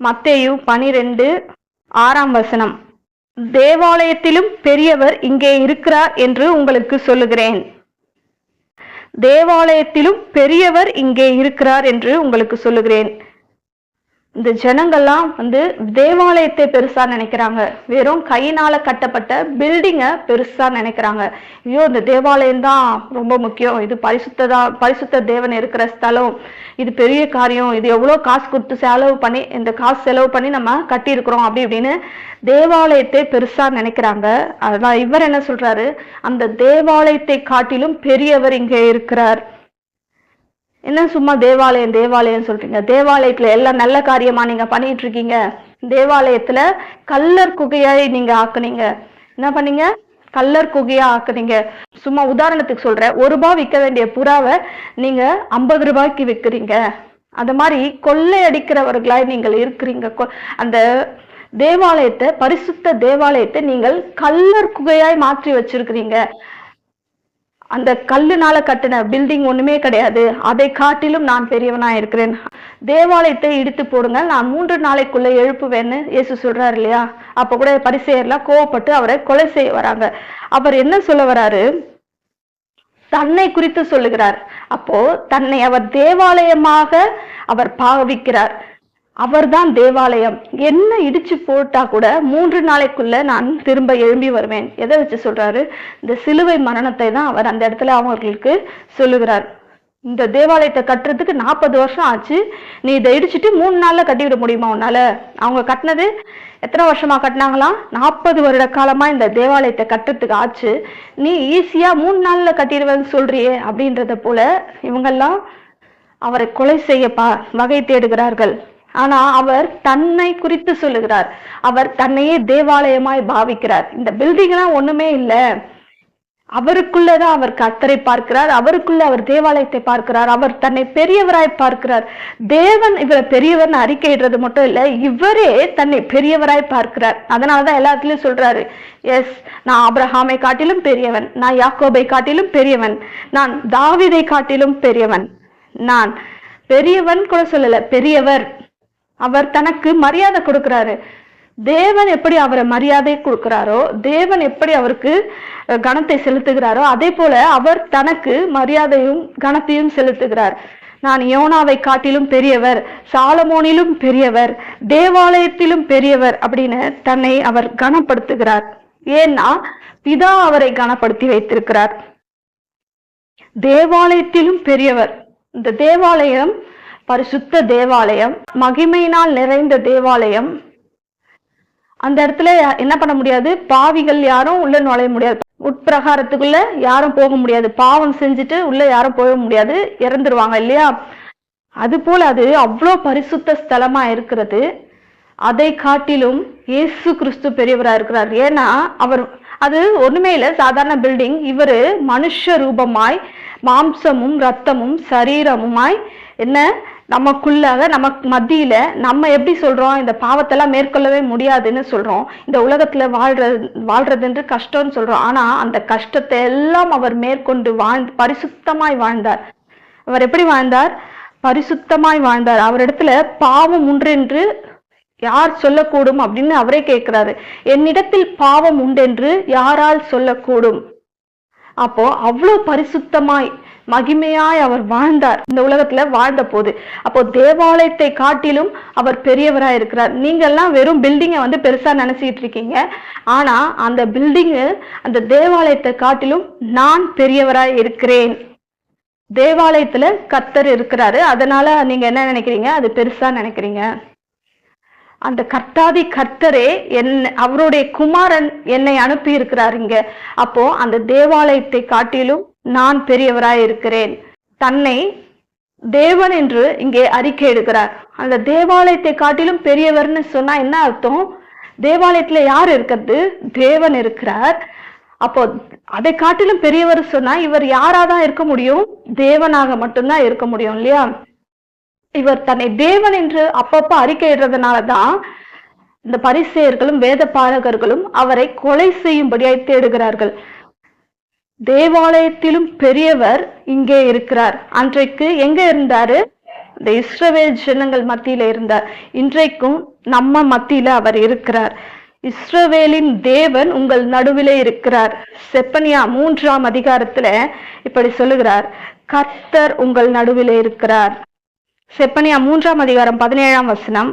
மத்தேயு பனிரெண்டு ஆறாம் வசனம். தேவாலயத்திலும் பெரியவர் இங்கே இருக்கிறார் என்று உங்களுக்கு சொல்லுகிறேன். தேவாலயத்திலும் பெரியவர் இங்கே இருக்கிறார் என்று உங்களுக்கு சொல்லுகிறேன். இந்த ஜனங்கள்லாம் வந்து தேவாலயத்தை பெருசா நினைக்கிறாங்க. வெறும் கையினால கட்டப்பட்ட பில்டிங்க பெருசா நினைக்கிறாங்க. ஐயோ இந்த தேவாலயம் தான் ரொம்ப முக்கியம். இது பரிசுத்ததா பரிசுத்த தேவன் இருக்கிற ஸ்தலம். இது பெரிய காரியம். இது எவ்வளவு காசு கொடுத்து செலவு பண்ணி இந்த காசு செலவு பண்ணி நம்ம கட்டியிருக்கிறோம் அப்படி இப்படின்னு தேவாலயத்தை பெருசா நினைக்கிறாங்க. அதான் இவர் என்ன சொல்றாரு? அந்த தேவாலயத்தை காட்டிலும் பெரியவர் இங்கே இருக்கிறார். என்ன சும்மா தேவாலயம் தேவாலயம் சொல்றீங்க? தேவாலயத்துல எல்லாம் நல்ல காரியமா நீங்க பண்ணிட்டு இருக்கீங்க தேவாலயத்துல கல்லர் குகையாய் நீங்க ஆக்குனீங்க. என்ன பண்ணீங்க? கல்லர் குகையா ஆக்குனீங்க. சும்மா உதாரணத்துக்கு சொல்றேன். ஒரு ரூபாய் விற்க வேண்டிய புறாவை நீங்க ஐம்பது ரூபாய்க்கு விற்கிறீங்க. அந்த மாதிரி கொள்ளையடிக்கிறவர்களாய் நீங்கள் இருக்கிறீங்க. கொ- அந்த தேவாலயத்தை பரிசுத்த தேவாலயத்தை நீங்கள் கல்லர் குகையாய் மாற்றி வச்சிருக்கிறீங்க. அந்த கல்லுனால கட்டின பில்டிங் ஒண்ணுமே கிடையாது. அதை காட்டிலும் நான் பெரியவனா இருக்கிறேன். தேவாலயத்தை இடித்து போடுங்க நான் மூன்று நாளைக்குள்ள எழுப்புவேன்னு இயேசு சொல்றாரு இல்லையா? அப்ப கூட பரிசெயர்லாம் கோவப்பட்டு அவரை கொலை செய்ய வராங்க. அவர் என்ன சொல்ல வராரு? தன்னை குறித்து சொல்லுகிறார். அப்போ தன்னை அவர் தேவாலயமாக அவர் பாவிக்கிறார். அவர்தான் தேவாலயம். என்ன இடிச்சு போட்டா கூட மூன்று நாளைக்குள்ள நான் திரும்ப எழும்பி வருவேன். எதை வச்சு சொல்றாரு? இந்த சிலுவை மரணத்தை தான் அவர் அந்த இடத்துல அவர்களுக்கு சொல்லுகிறார். இந்த தேவாலயத்தை கட்டுறதுக்கு நாற்பது வருஷம் ஆச்சு. நீ இதை இடிச்சிட்டு மூணு நாள்ல கட்டிவிட முடியுமா உன்னால? அவங்க கட்டினது எத்தனை வருஷமா கட்டினாங்களாம் நாற்பது வருட காலமா இந்த தேவாலயத்தை கட்டுறதுக்கு ஆச்சு. நீ ஈஸியா மூணு நாள்ல கட்டிடுவேன்னு சொல்றியே அப்படின்றத போல இவங்கெல்லாம் அவரை கொலை செய்ய பா வகை தேடுகிறார்கள். ஆனா அவர் தன்னை குறித்து சொல்லுகிறார். அவர் தன்னையே தேவாலயமாய் பாவிக்கிறார். இந்த பில்டிங் எல்லாம் ஒண்ணுமே இல்லை. அவருக்குள்ளதான் அவர் கத்தரை பார்க்கிறார். அவருக்குள்ள அவர் தேவாலயத்தை பார்க்கிறார். அவர் தன்னை பெரியவராய் பார்க்கிறார். தேவன் இவரை பெரியவர்னு அறிக்கையிடுறது மட்டும் இல்ல இவரே தன்னை பெரியவராய் பார்க்கிறார். அதனாலதான் எல்லாத்துலயும் சொல்றாரு எஸ் நான் அப்ரஹாமை காட்டிலும் பெரியவன். நான் யாக்கோபை காட்டிலும் பெரியவன். நான் தாவிதை காட்டிலும் பெரியவன். நான் பெரியவன் கூட சொல்லல பெரியவர். அவர் தனக்கு மரியாதை கொடுக்கிறாரு. தேவன் எப்படி அவரை மரியாதை கொடுக்கிறாரோ தேவன் எப்படி அவருக்கு கணத்தை கனத்தை செலுத்துகிறாரோ அதே போல அவர் தனக்கு மரியாதையும் கனத்தையும் செலுத்துகிறார். நான் யோனாவை காட்டிலும் பெரியவர் சாலமோனிலும் பெரியவர் தேவாலயத்திலும் பெரியவர் அப்படின்னு தன்னை அவர் கனப்படுத்துகிறார். ஏன்னா பிதா அவரை கனப்படுத்தி வைத்திருக்கிறார். தேவாலயத்திலும் பெரியவர். இந்த தேவாலயம் பரிசுத்த தேவாலயம் மகிமையினால் நிறைந்த தேவாலயம். அந்த இடத்துல என்ன பண்ண முடியாது? பாவிகள் யாரும் உள்ள நுழைய முடியாது. உட்பிரகாரத்துக்குள்ள யாரும் போக முடியாது. பாவம் செஞ்சுட்டு உள்ள யாரும் போக முடியாது. இறந்துருவாங்க இல்லையா? அது போல அது அவ்வளோ பரிசுத்த ஸ்தலமா இருக்கிறது. அதை காட்டிலும் இயேசு கிறிஸ்து பெரியவரா இருக்கிறார். ஏன்னா அவர் அது ஒண்ணுமே இல்லை. சாதாரண பில்டிங் இவரு மனுஷ ரூபமாய் மாம்சமும் ரத்தமும் சரீரமுமாய் என்ன? நமக்குள்ளாக நமக்கு மத்தியில நம்ம எப்படி சொல்றோம் இந்த பாவத்தெல்லாம் மேற்கொள்ளவே முடியாதுன்னு சொல்றோம். இந்த உலகத்துல வாழ்றது வாழ்றதுன்று கஷ்டம்னு சொல்றோம். ஆனா அந்த கஷ்டத்தை எல்லாம் அவர் மேற்கொண்டு வாழ்ந்து பரிசுத்தமாய் வாழ்ந்தார். அவர் எப்படி வாழ்ந்தார்? பரிசுத்தமாய் வாழ்ந்தார். அவரிடத்துல பாவம் உண்டென்று யார் சொல்லக்கூடும் அப்படின்னு அவரே கேட்கிறாரு. என்னிடத்தில் பாவம் உண்டென்று யாரால் சொல்லக்கூடும்? அப்போ அவ்வளோ பரிசுத்தமாய் மகிமையாய் அவர் வாழ்ந்தார். இந்த உலகத்துல வாழ்ந்த போது. அப்போ தேவாலயத்தை காட்டிலும் அவர் பெரியவராய் இருக்கிறார். நீங்க எல்லாம் வெறும் பில்டிங்கை வந்து பெருசா நினைச்சிட்டு இருக்கீங்க. ஆனா அந்த பில்டிங்கு அந்த தேவாலயத்தை காட்டிலும் நான் பெரியவராய் இருக்கிறேன். தேவாலயத்துல கத்தர் இருக்கிறாரு. அதனால நீங்க என்ன நினைக்கிறீங்க? அது பெருசா நினைக்கிறீங்க? அந்த கர்த்தாதி கர்த்தரே என் அவருடைய குமாரன் என்னை அனுப்பி இருக்கிறார் இங்க. அப்போ அந்த தேவாலயத்தை காட்டிலும் நான் பெரியவராய் இருக்கிறேன். தன்னை தேவன் என்று இங்கே அறிக்கை எடுக்கிறார். அந்த தேவாலயத்தை காட்டிலும் பெரியவர்னு சொன்னா என்ன அர்த்தம்? தேவாலயத்துல யார் இருக்கிறது? தேவன் இருக்கிறார். அப்போ அதை காட்டிலும் பெரியவர் சொன்னா இவர் யாராதான் இருக்க முடியும்? தேவனாக மட்டும்தான் இருக்க முடியும் இல்லையா? இவர் தன்னை தேவன் என்று அப்பப்ப அறிக்கையிடுறதுனால தான் இந்த பரிசேயர்களும் வேத பாலகர்களும் அவரை கொலை செய்யும்படியாய் தேடுகிறார்கள். தேவாலயத்திலும் பெரியவர் இங்கே இருக்கிறார். அன்றைக்கு எங்க இருந்தாரு? இந்த இஸ்ரவேல் ஜனங்கள் மத்தியில இருந்தார். இன்றைக்கும் நம்ம மத்தியில அவர் இருக்கிறார். இஸ்ரவேலின் தேவன் உங்கள் நடுவிலே இருக்கிறார். செப்பனியா மூன்றாம் அதிகாரத்துல இப்படி சொல்லுகிறார். கர்த்தர் உங்கள் நடுவிலே இருக்கிறார். செப்பனியா மூன்றாம் அதிகாரம் பதினேழாம் வசனம்.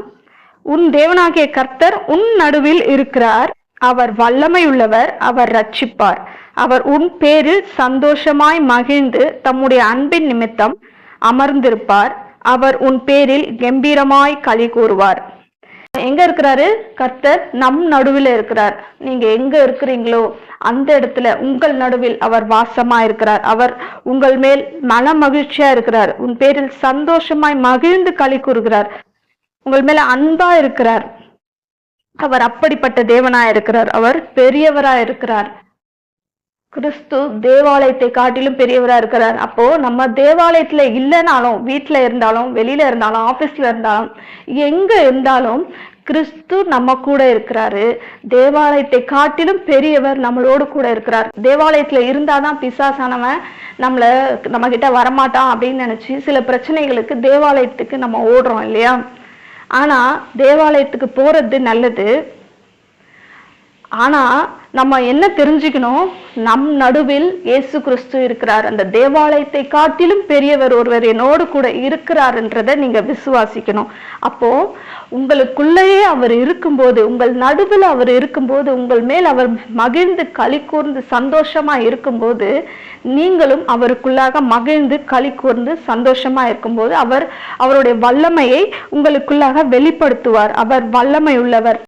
உன் தேவனாகிய கர்த்தர் உன் நடுவில் இருக்கிறார். அவர் வல்லமை உள்ளவர் அவர் ரட்சிப்பார் அவர் உன் பேரில் சந்தோஷமாய் மகிழ்ந்து தம்முடைய அன்பின் நிமித்தம் அமர்ந்திருப்பார். அவர் உன் பேரில் கம்பீரமாய் களி கூறுவார். எங்க இருக்கிறாரு? கர்த்தர் நம் நடுவில் இருக்கிறார். நீங்க எங்க இருக்கிறீங்களோ அந்த இடத்துல உங்கள் நடுவில் அவர் வாசமா இருக்கிறார் அவர் உங்கள் மேல் மன மகிழ்ச்சியா இருக்கிறார். உன் பேரில் சந்தோஷமாய் மகிழ்ந்து களி கூறுகிறார். உங்கள் மேல அன்பா இருக்கிறார். அவர் அப்படிப்பட்ட தேவனா இருக்கிறார். அவர் பெரியவரா இருக்கிறார். கிறிஸ்து தேவாலயத்தை காட்டிலும் பெரியவரா இருக்கிறார். அப்போ நம்ம தேவாலயத்துல இல்லைனாலும் வீட்டுல இருந்தாலும் வெளியில இருந்தாலும் ஆபீஸ்ல இருந்தாலும் எங்க இருந்தாலும் கிறிஸ்து நம்ம கூட இருக்கிறாரு. தேவாலயத்தை காட்டிலும் பெரியவர் நம்மளோடு கூட இருக்கிறார். தேவாலயத்துல இருந்தாதான் பிசாசானவன் நம்மள நம்ம கிட்ட வரமாட்டான் அப்படின்னு நினைச்சு சில பிரச்சனைகளுக்கு தேவாலயத்துக்கு நம்ம ஓடுறோம் இல்லையா? ஆனா தேவாலயத்துக்கு போறது நல்லது. ஆனா நம்ம என்ன தெரிஞ்சுக்கணும்? நம் நடுவில் இயேசு கிறிஸ்து இருக்கிறார். அந்த தேவாலயத்தை காட்டிலும் பெரியவர் ஒருவர் என்னோடு கூட இருக்கிறார்ன்றதை நீங்க விசுவாசிக்கணும். அப்போ உங்களுக்குள்ளேயே அவர் இருக்கும்போது உங்கள் நடுவில் அவர் இருக்கும்போது உங்கள் மேல் அவர் மகிழ்ந்து களி கூர்ந்து சந்தோஷமா இருக்கும்போது நீங்களும் அவருக்குள்ளாக மகிழ்ந்து களி கூர்ந்து சந்தோஷமா இருக்கும்போது அவர் அவருடைய வல்லமையை உங்களுக்குள்ளாக வெளிப்படுத்துவார். அவர் வல்லமை உள்ளவர்.